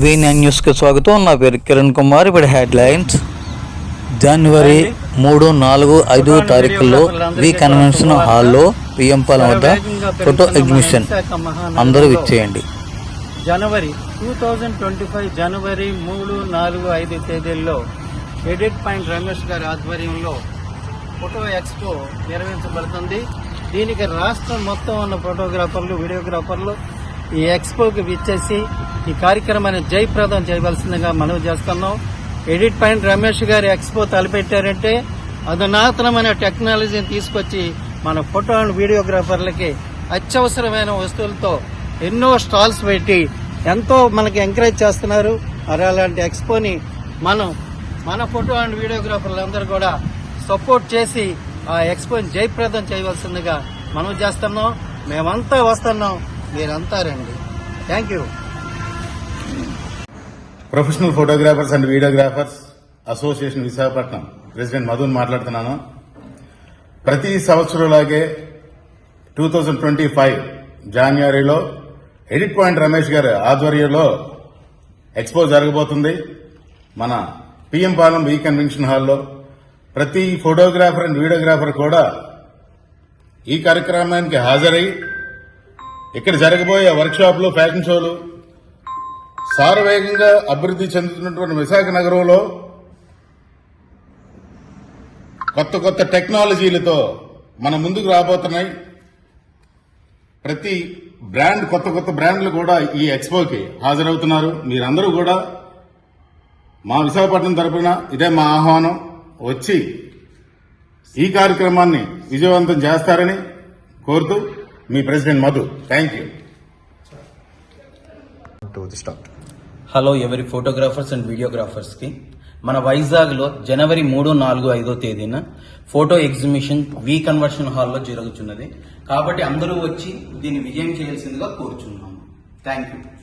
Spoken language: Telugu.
వి న్యూస్కి స్వాగతం. నా పేరు కిరణ్ కుమార్. ఇప్పుడు హెడ్లైన్స్. జనవరి మూడు నాలుగు ఐదు తారీఖుల్లో వి కన్వెన్షన్ హాల్లో పిఎం పాలెం వద్ద ఫోటో ఎగ్జిబిషన్ అందరూ విచ్చేయండి. January two thousand twenty five జనవరి మూడు నాలుగు ఐదు తేదీల్లో ఎడిట్ పాయింట్ రమేష్ గారి ఆధ్వర్యంలో ఫోటో ఎక్స్పో నిర్వహించబడుతుంది. దీనికి రాష్ట్రం మొత్తం ఉన్న ఫోటోగ్రాఫర్లు వీడియోగ్రాఫర్లు ఈ ఎక్స్పోకి విచ్చేసి ఈ కార్యక్రమాన్ని జయప్రదం చేయవలసిందిగా మనవి చేస్తున్నాం. ఎడిట్ పాయింట్ రమేష్ గారి ఎక్స్పో తలపెట్టారంటే అధునాతనమైన టెక్నాలజీని తీసుకొచ్చి మన ఫోటో అండ్ వీడియోగ్రాఫర్లకి అత్యవసరమైన వస్తువులతో ఎన్నో స్టాల్స్ పెట్టి ఎంతో మనకి ఎంకరేజ్ చేస్తున్నారు. మరి అలాంటి ఎక్స్పోని మనం మన ఫోటో అండ్ వీడియోగ్రాఫర్లు అందరూ కూడా సపోర్ట్ చేసి ఆ ఎక్స్పోని జయప్రదం చేయవలసిందిగా మనం చేస్తున్నాం. మేమంతా వస్తున్నాం. మీరంతా రండి. Thank you. Professional photographers and videographers association Visakhapatnam president Madhun మాట్లాడుతున్నాను. ప్రతి సంవత్సరంలాగే టూ థౌజండ్ ట్వంటీ ఫైవ్ జాన్వరిలో ఎడిట్ పాయింట్ రమేష్ గారి ఆధ్వర్యంలో ఎక్స్పో జరగబోతుంది. మన పిఎం పాలెం ఈ కన్వెన్షన్ హాల్లో ప్రతి ఫోటోగ్రాఫర్ అండ్ వీడియోగ్రాఫర్ కూడా ఈ కార్యక్రమానికి హాజరై ఇక్కడ జరగబోయే వర్క్షాప్లు ఫ్యాషన్ షోలు సారవేగంగా అభివృద్ధి చెందుతున్నటువంటి విశాఖ నగరంలో కొత్త కొత్త టెక్నాలజీలతో మన ముందుకు రాబోతున్నాయి. ప్రతి బ్రాండ్ కొత్త కొత్త బ్రాండ్లు కూడా ఈ ఎక్స్పోకి హాజరవుతున్నారు. మీరందరూ కూడా మా విశాఖపట్నం తరపున ఇదే మా ఆహ్వానం. వచ్చి ఈ కార్యక్రమాన్ని విజయవంతం చేస్తారని కోరుతూ మీ president Madhu thank you. Hello ఎవరి ఫోటోగ్రాఫర్స్ అండ్ వీడియోగ్రాఫర్స్కి. మన వైజాగ్లో జనవరి మూడు నాలుగు ఐదో తేదీన ఫోటో ఎగ్జిబిషన్ వి కన్వర్షన్ హాల్లో జరుగుతున్నది. కాబట్టి అందరూ వచ్చి దీన్ని విజయం చేయాల్సిందిగా కోరుచున్నాము. Thank you